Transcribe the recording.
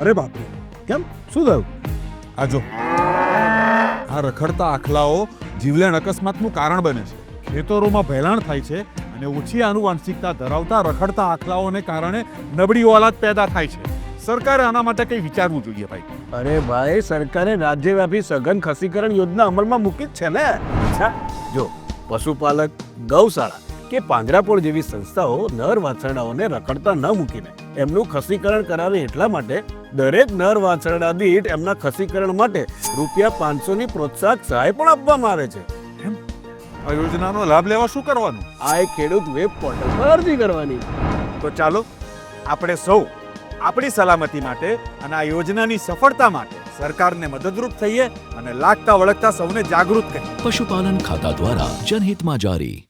અરે બાપરે, કેમ? શું થયું? આ જો. આ રખડતા આખલાઓ જીવલેણ અકસ્માતનું કારણ બને છે. ખેતરોમાં ભેલાણ થાય છે અને ઓછી આનુવાંશિકતા ધરાવતા રખડતા આખલાઓને કારણે નબળી ઓલાદ પેદા થાય છે. સરકારે આના માટે કંઈ વિચારવું જોઈએ ભાઈ? અરે ભાઈ, સરકારે રાજ્યવ્યાપી સઘન ખસીકરણ યોજના અમલમાં મૂકી જ છે ને. અચ્છા જો પશુપાલક ગૌશાળા કે પાંજરાપોળ જેવી સંસ્થાઓ નર વાછરડાઓને રખડતા ન મૂકીને. એમનું ખસીકરણ કરાવે એટલા માટે દરેક નર વાછરડા દીઠ એમના ખસીકરણ માટે રૂપિયા પાંચસોની પ્રોત્સાહક સહાય પણ આપવામાં આવે છે. આ યોજનાનો લાભ લેવા શું કરવાનું? આ એક ખેડૂત વેબ પોર્ટલ પર અરજી કરવાની. તો ચાલો આપણે સૌ આપણી સલામતી માટે અને આ યોજનાની સફળતા માટે સરકારને મદદરૂપ થઈએ અને લાગતા વળગતા સૌને જાગૃત કરીએ. પશુપાલન ખાતા દ્વારા જનહિતમાં જારી.